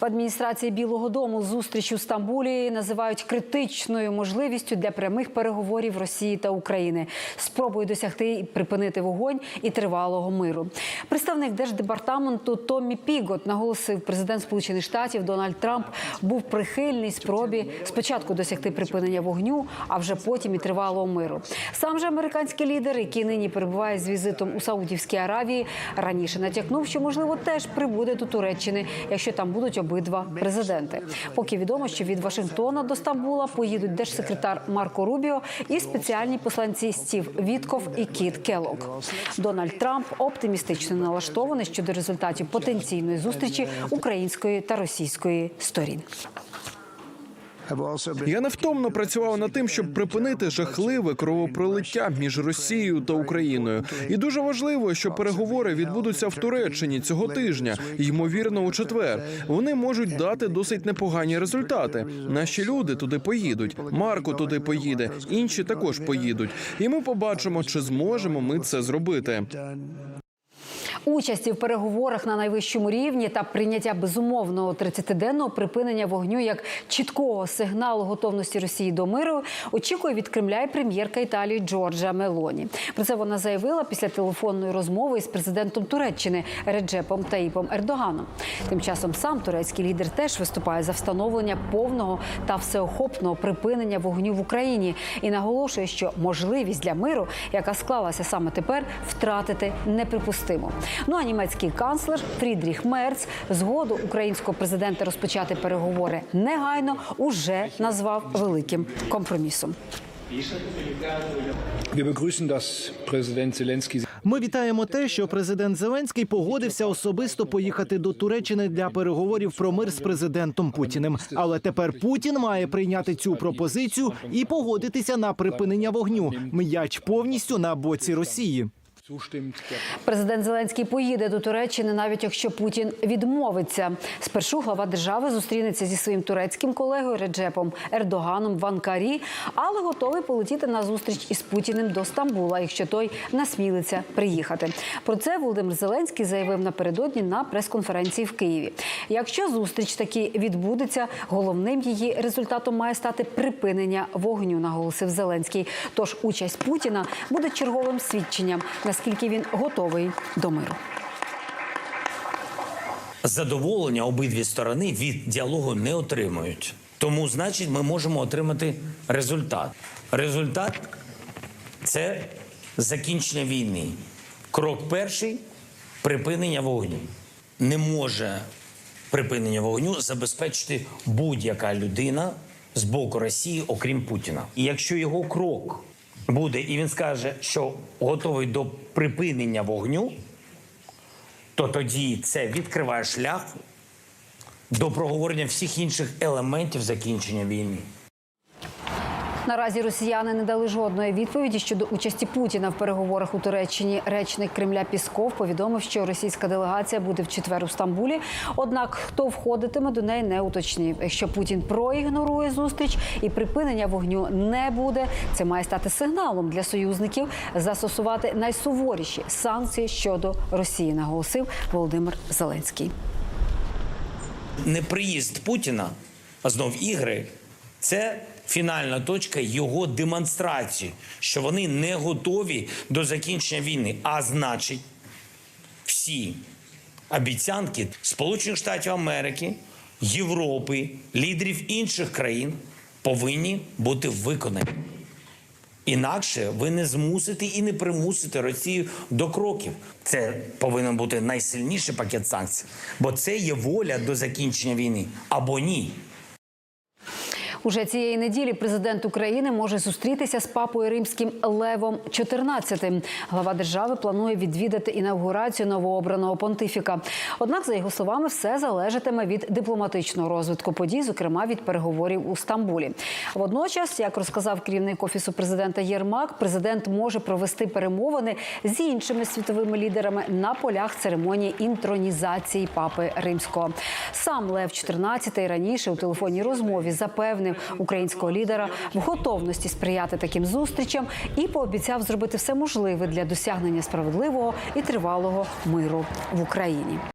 В адміністрації Білого Дому зустріч у Стамбулі називають критичною можливістю для прямих переговорів Росії та України, спробою досягти і припинити вогонь і тривалого миру. Представник держдепартаменту Томмі Пігот наголосив, президент Сполучених Штатів Дональд Трамп був прихильний спробі спочатку досягти припинення вогню, а вже потім і тривалого миру. Сам же американський лідер, який нині перебуває з візитом у Саудівській Аравії, раніше натякнув, що можливо теж прибуде до Туреччини, якщо там будуть обидва президенти. Поки відомо, що від Вашингтона до Стамбула поїдуть держсекретар Марко Рубіо і спеціальні посланці Стів Вітков і Кіт Келок. Дональд Трамп оптимістично налаштований щодо результатів потенційної зустрічі української та російської сторін. Я невтомно працював над тим, щоб припинити жахливе кровопролиття між Росією та Україною. І дуже важливо, що переговори відбудуться в Туреччині цього тижня, ймовірно, у четвер. Вони можуть дати досить непогані результати. Наші люди туди поїдуть. Марко туди поїде, інші також поїдуть. І ми побачимо, чи зможемо ми це зробити. Участі в переговорах на найвищому рівні та прийняття безумовного 30-денного припинення вогню як чіткого сигналу готовності Росії до миру очікує від Кремля і прем'єрка Італії Джорджа Мелоні. Про це вона заявила після телефонної розмови із президентом Туреччини Реджепом Таїпом Ердоганом. Тим часом сам турецький лідер теж виступає за встановлення повного та всеохопного припинення вогню в Україні і наголошує, що можливість для миру, яка склалася саме тепер, втратити неприпустимо. Ну а німецький канцлер Фрідріх Мерц згоду українського президента розпочати переговори негайно уже назвав великим компромісом. Ми вітаємо те, що президент Зеленський погодився особисто поїхати до Туреччини для переговорів про мир з президентом Путіним. Але тепер Путін має прийняти цю пропозицію і погодитися на припинення вогню. М'яч повністю на боці Росії. Президент Зеленський поїде до Туреччини, навіть якщо Путін відмовиться. Спершу глава держави зустрінеться зі своїм турецьким колегою Реджепом Ердоганом в Анкарі, але готовий полетіти на зустріч із Путіним до Стамбула, якщо той насмілиться приїхати. Про це Володимир Зеленський заявив напередодні на прес-конференції в Києві. Якщо зустріч таки відбудеться, головним її результатом має стати припинення вогню, наголосив Зеленський. Тож участь Путіна буде черговим свідченням, наскільки він готовий до миру. задоволення обидві сторони від діалогу не отримують. Тому, значить, ми можемо отримати результат. Результат це закінчення війни. Крок перший припинення вогню. Не може припинення вогню забезпечити будь-яка людина з боку Росії, окрім Путіна. І якщо його крок буде, і він скаже, що готовий до припинення вогню, то тоді це відкриває шлях до проговорення всіх інших елементів закінчення війни. Наразі росіяни не дали жодної відповіді щодо участі Путіна в переговорах у Туреччині. Речник Кремля Пісков повідомив, що російська делегація буде в четвер у Стамбулі. Однак хто входитиме до неї не уточнив. Якщо Путін проігнорує зустріч і припинення вогню не буде, це має стати сигналом для союзників застосувати найсуворіші санкції щодо Росії, наголосив Володимир Зеленський. Неприїзд Путіна, а знов ігри, це фінальна точка його демонстрації, що вони не готові до закінчення війни. А значить, всі обіцянки Сполучених Штатів Америки, Європи, лідерів інших країн повинні бути виконані. Інакше ви не змусите і не примусите Росію до кроків. Це повинен бути найсильніший пакет санкцій, бо це є воля до закінчення війни або ні. Уже цієї неділі президент України може зустрітися з папою римським Левом XIV. Глава держави планує відвідати інавгурацію новообраного понтифіка. Однак, за його словами, все залежатиме від дипломатичного розвитку подій, зокрема від переговорів у Стамбулі. Водночас, як розказав керівник офісу президента Єрмак, президент може провести перемовини з іншими світовими лідерами на полях церемонії інтронізації папи римського. Сам Лев XIV раніше у телефонній розмові запевнив українського лідера в готовності сприяти таким зустрічам і пообіцяв зробити все можливе для досягнення справедливого і тривалого миру в Україні.